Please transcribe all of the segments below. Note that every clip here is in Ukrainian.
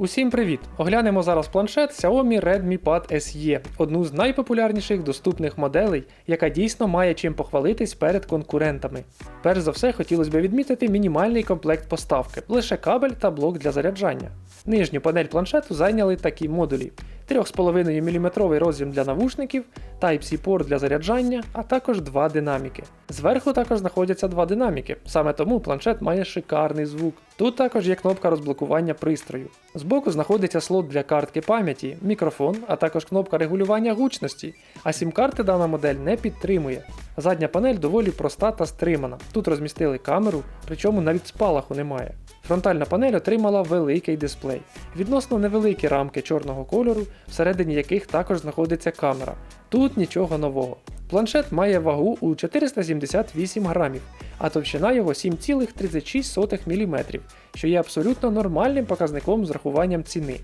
Усім привіт! Оглянемо зараз планшет Xiaomi Redmi Pad SE, одну з найпопулярніших доступних моделей, яка дійсно має чим похвалитись перед конкурентами. Перш за все, хотілося б відмітити мінімальний комплект поставки, лише кабель та блок для заряджання. Нижню панель планшету зайняли такі модулі: 3,5 мм роз'єм для навушників, Type-C порт для заряджання, а також два динаміки. Зверху також знаходяться два динаміки, саме тому планшет має шикарний звук. Тут також є кнопка розблокування пристрою. Збоку знаходиться слот для картки пам'яті, мікрофон, а також кнопка регулювання гучності, а сім-карти дана модель не підтримує. Задня панель доволі проста та стримана. Тут розмістили камеру, причому навіть спалаху немає. Фронтальна панель отримала великий дисплей, відносно невеликі рамки чорного кольору, всередині яких також знаходиться камера. Тут нічого нового. Планшет має вагу у 478 грамів, а товщина його 7,36 мм, що є абсолютно нормальним показником з рахуванням ціни.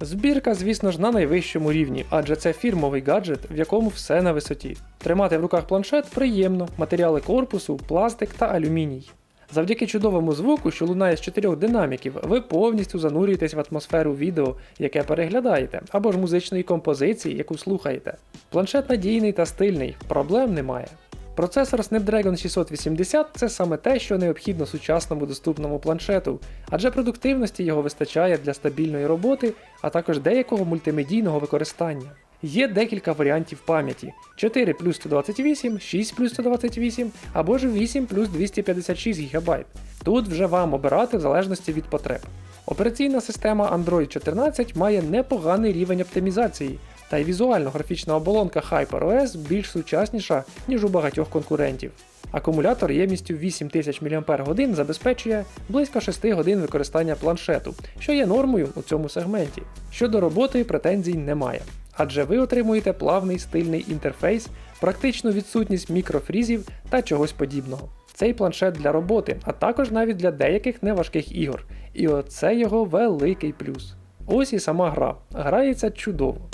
Збірка, звісно ж, на найвищому рівні, адже це фірмовий гаджет, в якому все на висоті. Тримати в руках планшет приємно, матеріали корпусу, пластик та алюміній. Завдяки чудовому звуку, що лунає з чотирьох динаміків, ви повністю занурюєтесь в атмосферу відео, яке переглядаєте, або ж музичної композиції, яку слухаєте. Планшет надійний та стильний, проблем немає. Процесор Snapdragon 680 це саме те, що необхідно сучасному доступному планшету, адже продуктивності його вистачає для стабільної роботи, а також деякого мультимедійного використання. Є декілька варіантів пам'яті: 4 плюс 128, 6 плюс 128 або ж 8 плюс 256 ГБ. Тут вже вам обирати в залежності від потреб. Операційна система Android 14 має непоганий рівень оптимізації, та й візуально графічна оболонка HyperOS більш сучасніша, ніж у багатьох конкурентів. Акумулятор ємністю 8000 мАч забезпечує близько 6 годин використання планшету, що є нормою у цьому сегменті. Щодо роботи претензій немає, адже ви отримуєте плавний стильний інтерфейс, практичну відсутність мікрофрізів та чогось подібного. Цей планшет для роботи, а також навіть для деяких неважких ігор. І оце його великий плюс. Ось і сама гра. Грається чудово.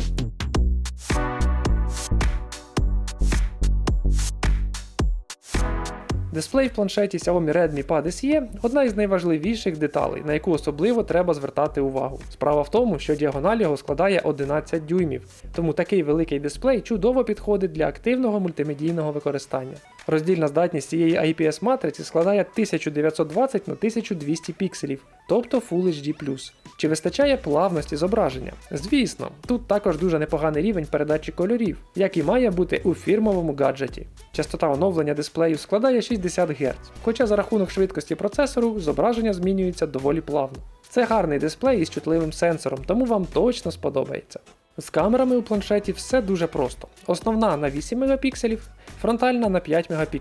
Дисплей в планшеті Xiaomi Redmi Pad SE – одна із найважливіших деталей, на яку особливо треба звертати увагу. Справа в тому, що діагональ його складає 11 дюймів, тому такий великий дисплей чудово підходить для активного мультимедійного використання. Роздільна здатність цієї IPS матриці складає 1920 на 1200 пікселів, тобто Full HD+. Чи вистачає плавності зображення? Звісно, тут також дуже непоганий рівень передачі кольорів, як і має бути у фірмовому гаджеті. Частота оновлення дисплею складає 60 Гц, хоча за рахунок швидкості процесору зображення змінюється доволі плавно. Це гарний дисплей із чутливим сенсором, тому вам точно сподобається. З камерами у планшеті все дуже просто. Основна на 8 Мп, фронтальна на 5 Мп.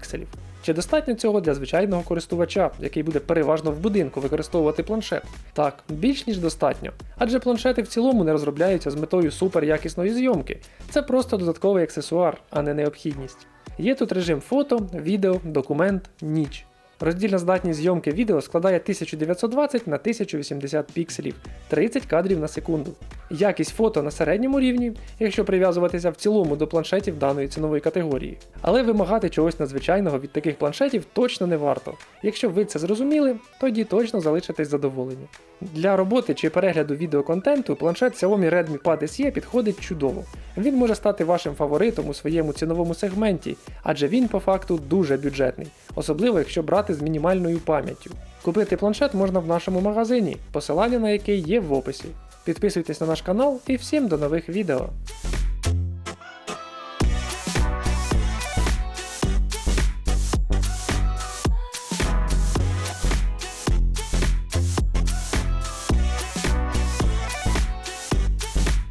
Чи достатньо цього для звичайного користувача, який буде переважно в будинку використовувати планшет? Так, більш ніж достатньо. Адже планшети в цілому не розробляються з метою суперякісної зйомки. Це просто додатковий аксесуар, а не необхідність. Є тут режим фото, відео, документ, ніч. Роздільна здатність зйомки відео складає 1920 на 1080 пікселів, 30 кадрів на секунду. Якість фото на середньому рівні, якщо прив'язуватися в цілому до планшетів даної цінової категорії. Але вимагати чогось надзвичайного від таких планшетів точно не варто. Якщо ви це зрозуміли, тоді точно залишитесь задоволені. Для роботи чи перегляду відеоконтенту планшет Xiaomi Redmi Pad SE підходить чудово. Він може стати вашим фаворитом у своєму ціновому сегменті, адже він по факту дуже бюджетний, особливо якщо брати з мінімальною пам'яттю. Купити планшет можна в нашому магазині, посилання на який є в описі. Підписуйтесь на наш канал і всім до нових відео.